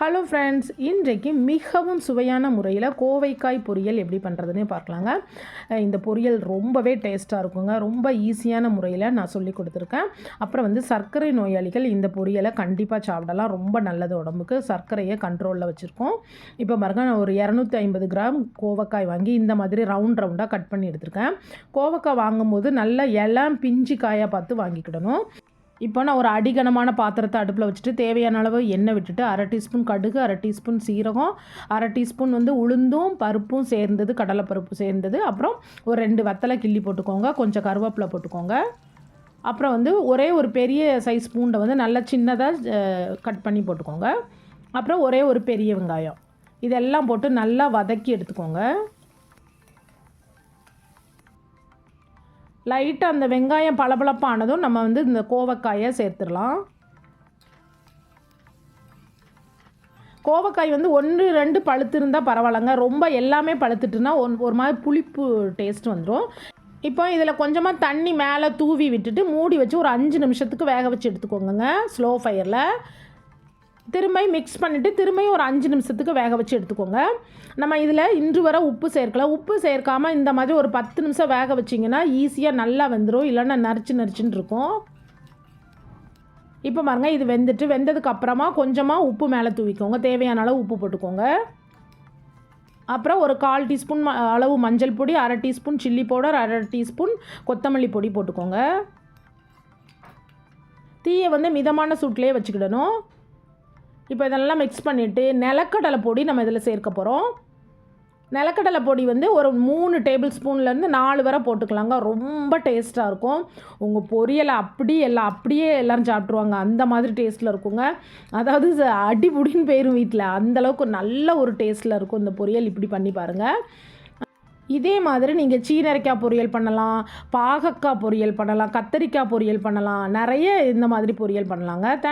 Hello friends இன்றைக்கு மிகவும் சுவையான முறையில் கோவைக்காய் பொரியல் எப்படி பண்ணுறதுன்னு பார்க்கலாங்க. இந்த பொரியல் ரொம்பவே டேஸ்ட்டாக இருக்குங்க. ரொம்ப ஈஸியான முறையில் நான் சொல்லி கொடுத்துருக்கேன். அப்புறம் வந்து சர்க்கரை நோயாளிகள் இந்த பொரியலை கண்டிப்பாக சாப்பிடலாம். ரொம்ப நல்லது உடம்புக்கு. சர்க்கரையை கண்ட்ரோலில் வச்சுருக்கோம். இப்போ பாருங்க நான் ஒரு இரநூத்தி ஐம்பது கிராம் கோவக்காய் வாங்கி இந்த மாதிரி ரவுண்ட் ரவுண்டாக கட் பண்ணி எடுத்திருக்கேன். கோவக்காய் வாங்கும்போது நல்ல இளம் பிஞ்சு காயாக பார்த்து வாங்கிக்கிடணும். இப்போ நான் ஒரு அடிகனமான பாத்திரத்தை அடுப்பில் வச்சுட்டு தேவையான அளவு எண்ணெய் விட்டுட்டு அரை டீஸ்பூன் கடுகு அரை டீஸ்பூன் சீரகம் அரை டீஸ்பூன் வந்து உளுந்தும் பருப்பும் சேர்ந்தது கடலைப்பருப்பு சேர்ந்தது. அப்புறம் ஒரு ரெண்டு வத்தலை கிள்ளி போட்டுக்கோங்க. கொஞ்சம் கருவேப்பிலை போட்டுக்கோங்க. அப்புறம் வந்து ஒரே ஒரு பெரிய சைஸ் பூண்டை வந்து நல்லா சின்னதாக கட் பண்ணி போட்டுக்கோங்க. அப்புறம் ஒரே ஒரு பெரிய வெங்காயம். இதெல்லாம் போட்டு நல்லா வதக்கி எடுத்துக்கோங்க. லைட்டாக அந்த வெங்காயம் பளபளப்பானதும் நம்ம வந்து இந்த கோவக்காயை சேர்த்துடலாம். கோவக்காய் வந்து ஒன்று ரெண்டு பழுத்து இருந்தால் பரவாயில்லங்க. ரொம்ப எல்லாமே பழுத்துட்டுனா ஒன் ஒரு மாதிரி புளிப்பு டேஸ்ட் வந்துடும் இப்போ இதில் கொஞ்சமாக தண்ணி மேலே தூவி விட்டுட்டு மூடி வச்சு ஒரு அஞ்சு நிமிஷத்துக்கு வேக வச்சு எடுத்துக்கோங்க ஸ்லோ ஃபயரில் திரும்பையும் மிக்ஸ் பண்ணிவிட்டு திரும்பியும் ஒரு அஞ்சு நிமிஷத்துக்கு வேக வச்சு எடுத்துக்கோங்க. நம்ம இதில் இன்று வர உப்பு சேர்க்கலாம் உப்பு சேர்க்காமல் இந்த மாதிரி ஒரு பத்து நிமிஷம் வேக வச்சிங்கன்னா ஈஸியாக நல்லா வெந்துடும் இல்லைன்னா நரிச்சு நரிச்சுன்னு இருக்கும். இப்போ பாருங்கள் இது வெந்துட்டு வெந்ததுக்கு அப்புறமா கொஞ்சமாக உப்பு மேலே தூவிக்கோங்க. தேவையான அளவு உப்பு போட்டுக்கோங்க. அப்புறம் ஒரு கால் டீஸ்பூன் அளவு மஞ்சள் பொடி அரை டீஸ்பூன் சில்லி பவுடர் அரை டீஸ்பூன் கொத்தமல்லி பொடி போட்டுக்கோங்க. தீயை வந்து மிதமான சூட்லேயே வச்சுக்கிடணும். இப்போ இதெல்லாம் மிக்ஸ் பண்ணிவிட்டு நிலக்கடலை பொடி நம்ம இதில் சேர்க்க போகிறோம். நிலக்கடலை பொடி வந்து ஒரு மூணு டேபிள் ஸ்பூன்லேருந்து நாலு வரை போட்டுக்கலாங்க. ரொம்ப டேஸ்ட்டாக இருக்கும். உங்கள் பொரியலை அப்படி எல்லாம் அப்படியே எல்லோரும் சாப்பிட்ருவாங்க அந்த மாதிரி டேஸ்ட்டில் இருக்குங்க. அதாவது அடிபுடின்னு போயிடும் வீட்டில் அந்தளவுக்கு நல்ல ஒரு டேஸ்ட்டில் இருக்கும் இந்த பொரியல். இப்படி பண்ணி பாருங்கள் இதே மாதிரி நீங்கள் சீனரைக்காய் பொரியல் பண்ணலாம் பாகக்காய் பொரியல் பண்ணலாம் கத்தரிக்காய் பொரியல் பண்ணலாம். நிறைய இந்த மாதிரி பொரியல் பண்ணலாங்க.